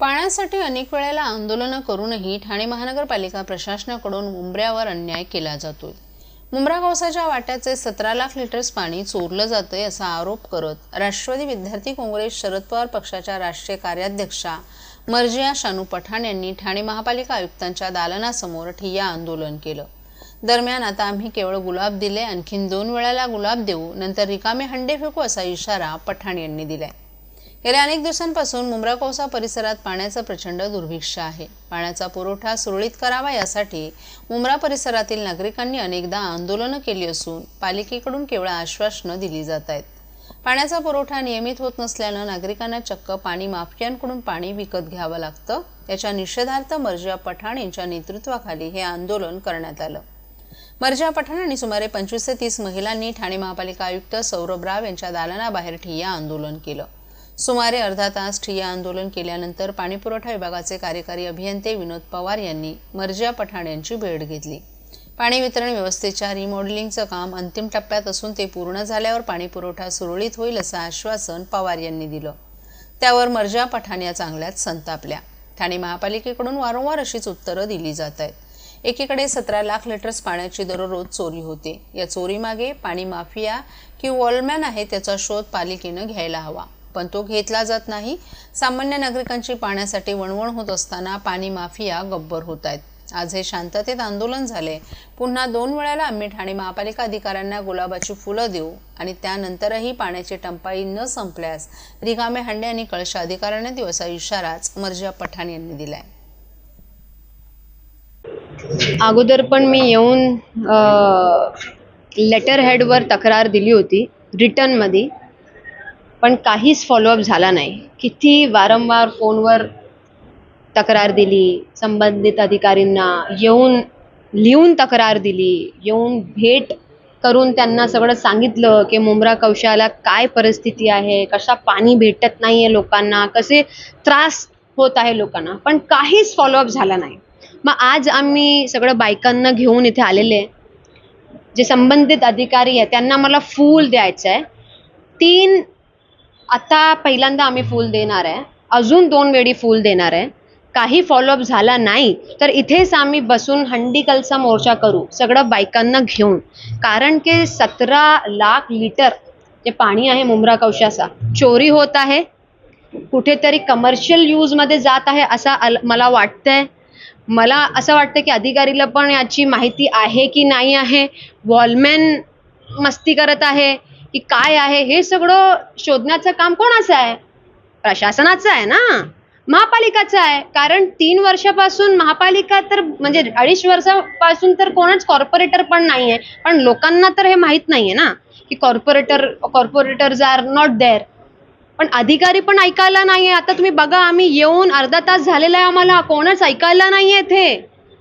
पाण्यासाठी अनेक वेळेला आंदोलनं करूनही ठाणे महानगरपालिका प्रशासनाकडून मुंबऱ्यावर अन्याय केला जातोय. मुंब्रा पावसाच्या वाट्याचे सतरा लाख लिटर्स पाणी चोरलं जातंय असा आरोप करत राष्ट्रवादी विद्यार्थी काँग्रेस शरद पवार पक्षाच्या राष्ट्रीय कार्याध्यक्षा मर्जिया शानू पठाण यांनी ठाणे महापालिका आयुक्तांच्या दालनासमोर ठिय्या आंदोलन केलं. दरम्यान आता आम्ही केवळ गुलाब दिले आणखीन दोन वेळाला गुलाब देऊ नंतर रिकामे हंडे फेकू असा इशारा पठाण यांनी दिलाय. गेल्या अनेक दिवसांपासून मुंब्रा कोसा परिसरात पाण्याचं प्रचंड दुर्भिक्ष आहे. पाण्याचा पुरवठा सुरळीत करावा यासाठी मुंब्रा परिसरातील नागरिकांनी अनेकदा आंदोलनं केली असून पालिकेकडून केवळ आश्वासनं दिली जात आहेत. पाण्याचा पुरवठा नियमित होत नसल्यानं नागरिकांना चक्क पाणी माफियांकडून पाणी विकत घ्यावं लागतं. याच्या निषेधार्थ मर्जा पठाण यांच्या नेतृत्वाखाली हे आंदोलन करण्यात आलं. मर्जा पठाण आणि सुमारे पंचवीस ते तीस महिलांनी ठाणे महापालिका आयुक्त सौरभ राव यांच्या दालनाबाहेर ठिय्या आंदोलन केलं. सुमारे अर्धा तास ठिय्या आंदोलन केल्यानंतर पाणीपुरवठा विभागाचे कार्यकारी अभियंते विनोद पवार यांनी मर्जिया पठाण यांची भेट घेतली. पाणी वितरण व्यवस्थेच्या रिमॉडेलिंगचं काम अंतिम टप्प्यात असून ते पूर्ण झाल्यावर पाणीपुरवठा सुरळीत होईल असं आश्वासन पवार यांनी दिलं. त्यावर मर्जा पठाण या चांगल्याच संतापल्या. ठाणे महापालिकेकडून वारंवार अशीच उत्तरं दिली जात आहेत. एकीकडे सतरा लाख लिटर्स पाण्याची दररोज चोरी होते. या चोरीमागे पाणी माफिया की वॉलमॅन आहे त्याचा शोध पालिकेनं घ्यायला हवा. पण तो घेतला जात नाही. सामान्य नागरिकांची पाण्यासाठी वणवण होत असताना पाणी माफिया गब्बर होत आहेत आज हे शांततेत आंदोलन झाले. पुन्हा दोन वेळाला आम्ही ठाणे महापालिका अधिकाऱ्यांना गुलाबाची फुलं देऊ आणि त्यानंतरही पाण्याची टंपाई न संपल्यास रिकामे हंडे आणि कळश अधिकाऱ्यांना देऊ असा इशाराच मर्जिया पठाण यांनी दिलाय. अगोदर पण मी येऊन लेटर हेडवर तक्रार दिली होती रिटर्नमध्ये पण काहीच फॉलोअप झाला नाही. किती वारंवार फोनवर तक्रार दिली संबंधित अधिकारींना येऊन लिहून तक्रार दिली येऊन भेट करून त्यांना सगळं सांगितलं की मुंब्रा कौशाला काय परिस्थिती आहे कशा पाणी भेटत नाही आहे लोकांना कसे त्रास होत आहे लोकांना. पण काहीच फॉलोअप झाला नाही. मग आज आम्ही सगळं बायकांना घेऊन इथे आलेले जे संबंधित अधिकारी आहे त्यांना मला फूल द्यायचं आहे. तीन आता पहिल्यांदा आम्ही फूल देणार आहे. अजून दोन वेळी फूल देणार आहे. काही फॉलोअप झाला नाही तर इथेच आम्ही बसून हंडीकलचा मोर्चा करू सगळं बायकांना घेऊन. कारण की सतरा लाख लिटर जे पाणी आहे मुंब्रा कौशाचा चोरी होत आहे. कुठेतरी कमर्शियल यूजमध्ये जात आहे असं अल मला वाटतंय. मला असं वाटतं की अधिकारीला पण याची माहिती आहे की नाही आहे. वॉलमॅन मस्ती करत आहे. की काय आहे हे सगळं शोधण्याचं काम कोणाचं आहे? प्रशासनाचं आहे ना? महापालिकाचं आहे. कारण तीन वर्षापासून महापालिका तर म्हणजे अडीच वर्षापासून तर कोणच कॉर्पोरेटर पण नाही आहे पण लोकांना तर हे माहीत नाही आहे ना की corporator corporators are not there पण अधिकारी पण ऐकायला नाही आहे आता तुम्ही बघा आम्ही येऊन अर्धा तास झालेला आहे आम्हाला. कोणच ऐकायला नाही आहे इथे.